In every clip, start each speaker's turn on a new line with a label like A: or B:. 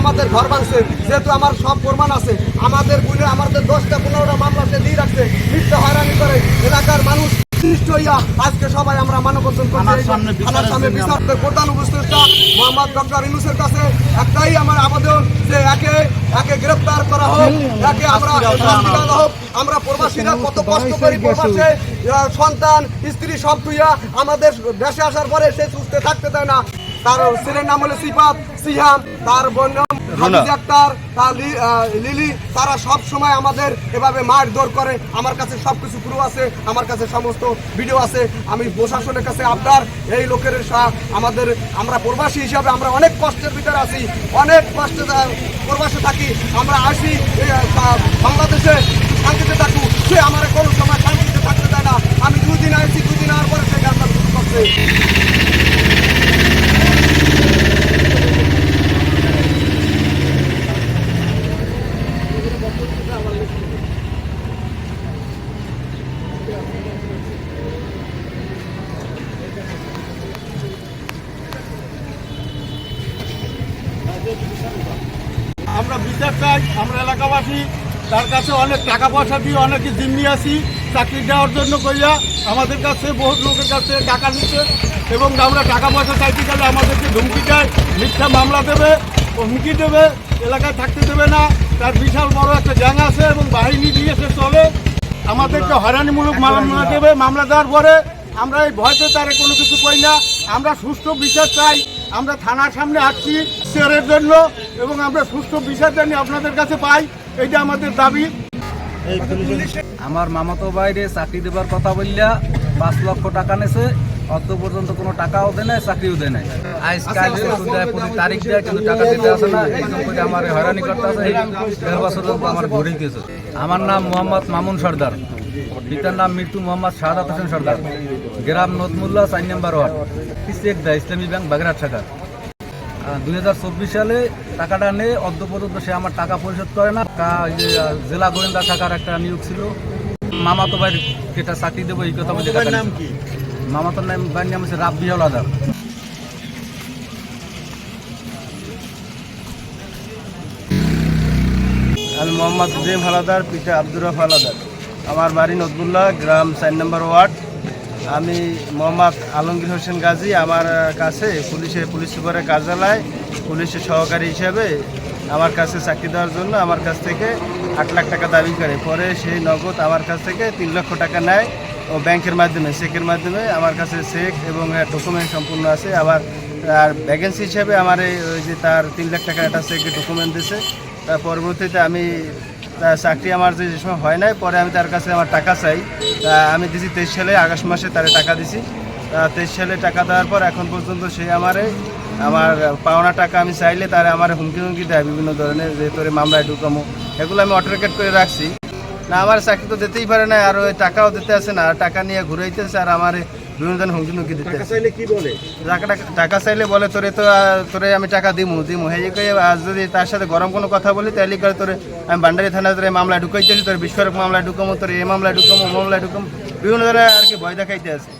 A: আমাদের ঘর ভাঙছে যেহেতু আমার সব প্রমাণ আছে আমাদের বুঝে আমাদের দশটা পনেরোটা মামলা সে দিয়ে রাখছে মিথ্যা হয়রানি করে এলাকার মানুষ আজকে সবাই আমরা মানববন্ধন করছি।
B: থানার সামনে বিচারের
A: থানার সামনে
B: জন্য
A: বিচারের প্রধান উপস্থিতা মোহাম্মদ ডক্টর ইনুসের কাছে একটাই আমার আবেদন যে একে একে গ্রেফতার করা হোক একে আমরা শাস্তি দেওয়া হোক। আমরা প্রবাসীরা কত কষ্ট করি প্রবাসে সন্তান স্ত্রী সব তুইয়া আমাদের দেশে আসার পরে সে সুস্থ থাকতে দেয় না। তার ছেলের নাম হলো সিফাত সিহাম তার বোন নাম হাফিজ আক্তার তার লি- লিলি তারা সব সময় আমাদের এভাবে মারধর করে। আমার কাছে সব কিছু প্রুফ আছে আমার কাছে সমস্ত ভিডিও আছে। আমি প্রশাসনের কাছে আপনার এই লোকের আমাদের আমরা প্রবাসী হিসাবে আমরা অনেক কষ্টের ভিতরে আছি অনেক কষ্টে প্রবাসে থাকি। আমরা আসি বাংলাদেশে শান্তিতে থাকু সে আমার কোনো সময় শান্তিতে থাকতে দেয় না। আমি দুই দিন আসছি দুই দিন আওয়ার পরে সে গাছটা শুরু করছে
B: আমরা বিচার চাই এলাকাবাসী তার কাছে অনেক টাকা পয়সা দিয়ে অনেকে জিম্মি আসি, চাকরি দেওয়ার জন্য কইয়া আমাদের কাছে বহুত লোকের কাছে টাকা নিচ্ছে এবং আমরা টাকা পয়সা চাইতে গেলে আমাদেরকে ধমকি দেয়, মিথ্যা মামলা দেবে, হুমকি দেবে, এলাকায় থাকতে দেবে না। তার বিশাল বড় একটা গ্যাং আছে এবং বাহিনী দিয়ে সে চলে। আমাদেরকে হয়রানিমূলক মামলা দেবে। মামলা দেওয়ার পরে আমরা এই ভয়তে তারে কোনো কিছু কই না। আমরা সুষ্ঠু বিচার চাই। আমরা থানার সামনে আসছি শেয়ারের জন্য এবং আমরা সুষ্ঠু বিচার জানি আপনাদের কাছে পাই। এইটা আমাদের দাবি।
C: আমার মামাতো বাইরে চাকরি দেবার কথা বললা পাঁচ লক্ষ টাকা নেছে অত পর্যন্ত কোনো টাকাও দেয় নাই চাকরিও দেয় নাই। আজকাল শুধু প্রতি তারিখ দেয় কিন্তু টাকা দিতে আসে না এই জন্য করে আমার হয়রানি করতে আছে দেড় বছর আমার ঘুরে গেছে। আমার নাম মোহাম্মদ মামুন সর্দার। পিতার নাম মৃত্যু মোহাম্মদ শাহাদাত হোসেন সর্দার। গ্রাম নদমুল্লা চার নম্বর ওয়ার্ড। চেক দেয় ইসলামী ব্যাংক বাগেরহাট শাখা। দুই হাজার চব্বিশ সালে টাকাটা নিয়ে অর্ধ পর্যন্ত সে আমার টাকা পরিশোধ করে না। জেলা গোয়েন্দা শাখার একটা নিয়োগ ছিল। মামাতো ভাইয়ের কেটা চাকরি দেবো এই কথা বলে টাকা
B: নাম কি?
C: মামাতোর নাম ভাইয়ের নাম হচ্ছে রাব্বি আদার
D: আমি মোহাম্মদ উদ্দিন হালাদার পিতা আব্দুর রফ হালাদার আমার বাড়ি নজবুল্লাহ গ্রাম চার নম্বর ওয়ার্ড। আমি মোহাম্মদ আলমগীর হোসেন গাজী, আমার কাছে পুলিশে, পুলিশ সুপারের কার্যালয়, পুলিশের সহকারী হিসাবে আমার কাছে চাকরি দেওয়ার জন্য আমার কাছ থেকে আট লাখ টাকা দাবি করে। পরে সেই নগদ আমার কাছ থেকে তিন লক্ষ টাকা নেয় ও ব্যাংকের মাধ্যমে, চেকের মাধ্যমে আমার কাছে চেক এবং ডকুমেন্ট সম্পূর্ণ আছে। আবার আর ভ্যাকেন্সি হিসাবে আমার এই যে তার তিন লাখ টাকা একটা চেকের ডকুমেন্ট দিছে। তার পরবর্তীতে আমি চাকরি আমার যে সময় হয় নাই, পরে আমি তার কাছে আমার টাকা চাই। তা আমি দিছি তেইশ সালে, আগস্ট মাসে তারে টাকা দিছি। তা তেইশ সালে টাকা দেওয়ার পর এখন পর্যন্ত সে আমারে, আমার পাওনা টাকা আমি চাইলে তারা আমার হুমকি হুমকি দেয় বিভিন্ন ধরনের, যে তোরে মামলায় ঢুকামো। এগুলো আমি অটোরেকেট করে রাখছি। না, আমার চাকরি তো দিতেই পারে না আর ওই টাকাও দিতে আসে না, আর টাকা নিয়ে ঘুরাইতেছে, আর আমার বিভিন্ন ধরনের হুমকি দিতে আসে
B: চাইলে কি বলে?
D: টাকা চাইলে বলে তোরে তো তোরে আমি টাকা দিমু দিমু। হেই কই আজ যদি তার সাথে গরম কোনো কথা বলি তাহলে করে তোরে আমি বান্ডারি থানায় তোরে মামলা ঢুকাইতেছি তোর বিস্ফোরক মামলা ঢুকামো তোর এই মামলা ঢুকামো মামলা ঢুকামো। বিভিন্ন ধরনের আর কি ভয় দেখাইতে আছে।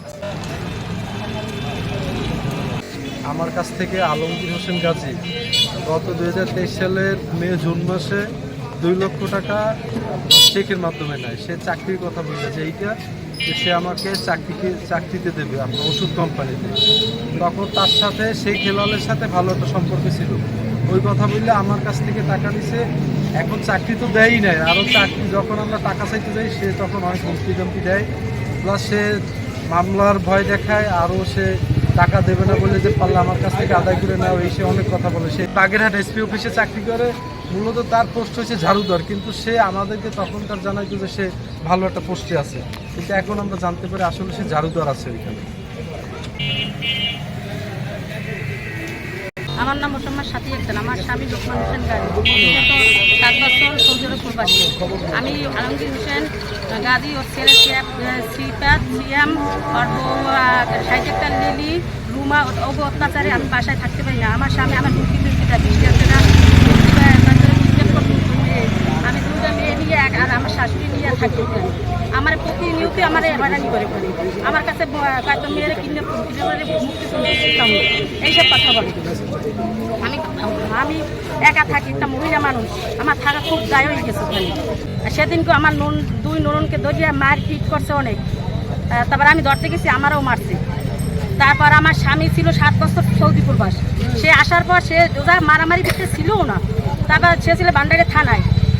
E: আমার কাছ থেকে আলমগীর হোসেন গাজী গত দুই হাজার তেইশ সালের মে জুন মাসে দুই লক্ষ টাকা চেকের মাধ্যমে নেয়। সে চাকরির কথা বলেছে এইটা সে আমাকে চাকরিকে চাকরিতে দেবে আপনার ওষুধ কোম্পানিতে তখন তার সাথে সেই খেলোয়াড়ের সাথে ভালো একটা সম্পর্ক ছিল। ওই কথা বললে আমার কাছ থেকে টাকা নিছে। এখন চাকরি তো দেয়ই নাই। আরও চাকরি যখন আমরা টাকা চাইতে যাই, সে তখন অনেক হুমকি দেয়। প্লাস সে মামলার ভয় দেখায় আরও সে টাকা দেবে না বলে যে পারলে আমার কাছ থেকে আদায় করে নাও, এই সে অনেক কথা বলে। সে বাগেরহাট এসপি অফিসে চাকরি করে, মূলত তার পোস্ট হচ্ছে ঝাড়ুদার, কিন্তু সে আমাদেরকে তখনকার জানাইতো যে সে ভালো একটা পোস্টে আছে। কিন্তু এখন আমরা জানতে পারি আসলে সে ঝাড়ুদার আছে ওইখানে।
F: আমার নাম মোসাম্মদ সাথী আমার স্বামী লোকমান হোসেন বিগত সাত বছর সৌদির প্রবাসী আমি আলমগীর হোসেন গাদি ওর ছেলে সিপাত সিয়াম ওর বউ লিলি, রুমা ও অত্যাচারে আমি বাসায় থাকতে পারি না। আমার স্বামী আমার দুঃখী দুঃখীটা বৃষ্টি হচ্ছে না আমি দুটা মেয়ে নিয়ে এক- আর আমার শাশুড়ি নিয়ে থাকি আমার প্রতিনিয়ত আমার হয়রানি করে করে। আমার কাছে কয়েকটা মেয়েরা কিনে মুক্তি এইসব কথা বলে। আমি আমি একা থাকি, একটা মহিলা মানুষ। আমার থাকা খুব দায় হয়ে গেছে ওখানে। সেদিনকে আমার নুন দুই নুনকে ধরিয়ে মার পিট করছে অনেক। তারপর আমি ধরতে গেছি, আমারও মারছে। তারপর আমার স্বামী ছিল সাত বছর সৌদি প্রবাস। সে আসার পর সে ওরা মারামারি করতে ছিলও না। তারপর সে ছিল বান্ডারে থানায়।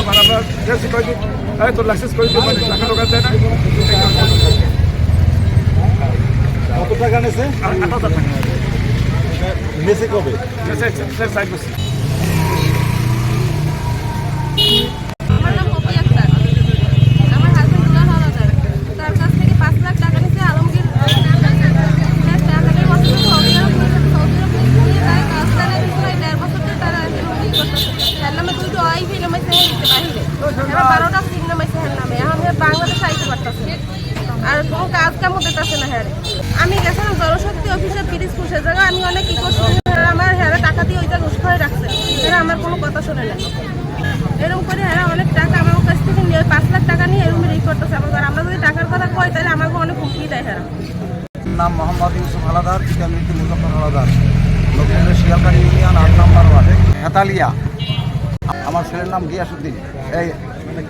G: আমার আমরা তোর লাইসেন্স করে দিও মানে টাকা ঢোকা যায় না?
H: কত টাকা নেছে?
G: আর আট হাজার টাকা।
H: নেছে কবে?
G: সাইড
I: আমার নাম পপি আক্তার আমার হাজবেন্ড দুলাল হলাদার তার কাছ থেকে পাঁচ লাখ টাকা নিচ্ছে আলমগীর হ্যাঁ, তার থেকে বছর সৌদি আরব সৌদি আরব নিয়ে যায় কাজখানে প্রায় দেড় বছর ধরে তারা ই করতেছে তার নামে দুইটা আইভি নামাইছে দিতে বাহিরে এবার বারোটা সিং নামাইছে হ্যার নামে এখন হ্যাঁ বাংলাদেশ আইতে পারতেছে আর কোনো কাজ কাম হতেছে না হ্যাঁ আমি গেছিলাম জনশক্তি অফিসে পিরিজপুর সে জায়গায় আমি অনেক কি করছি। হ্যাঁ, আমার হ্যাঁ টাকা দিয়ে ওইটা ঘুষ করে রাখছে। এরা আমার কোনো কথা শোনে না। এরকম করে হ্যাঁ অনেক টাকা আমার কাছ থেকে নিয়ে পাঁচ লাখ টাকা নিয়ে এরকম ই করতেছে আমার আমরা যদি টাকার কথা কই তাহলে আমাকে অনেক হুমকি দেয় হ্যাঁ
J: নাম মোহাম্মদ ইউসুফ হালাদার পিতা মৃত্যু মুজফর হালাদার। লক্ষ্মীপুর শিয়ালকাড়ি ইউনিয়ন আট নম্বর ওয়ার্ড। হেতালিয়া আমার ছেলের নাম গিয়াসুদ্দিন। এই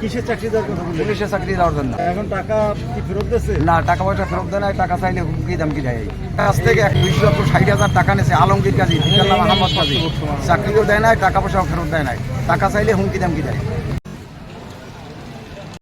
H: কিসের চাকরি দেওয়ার কথা বললেন
J: পুলিশে চাকরি দেওয়ার জন্য।
H: এখন টাকা কি ফেরত দিয়েছে?
J: না টাকা পয়সা ফেরত দেয় না টাকা চাইলে হুমকি দামকি দেয়। কাছ থেকে এক দুইশো লক্ষ ষাট হাজার টাকা নিয়েছে আলমগীর কাজী আহমদ কাজী। চাকরিও দেয় না টাকা পয়সাও ফেরত দেয় না টাকা চাইলে হুমকি দামকি দেয়।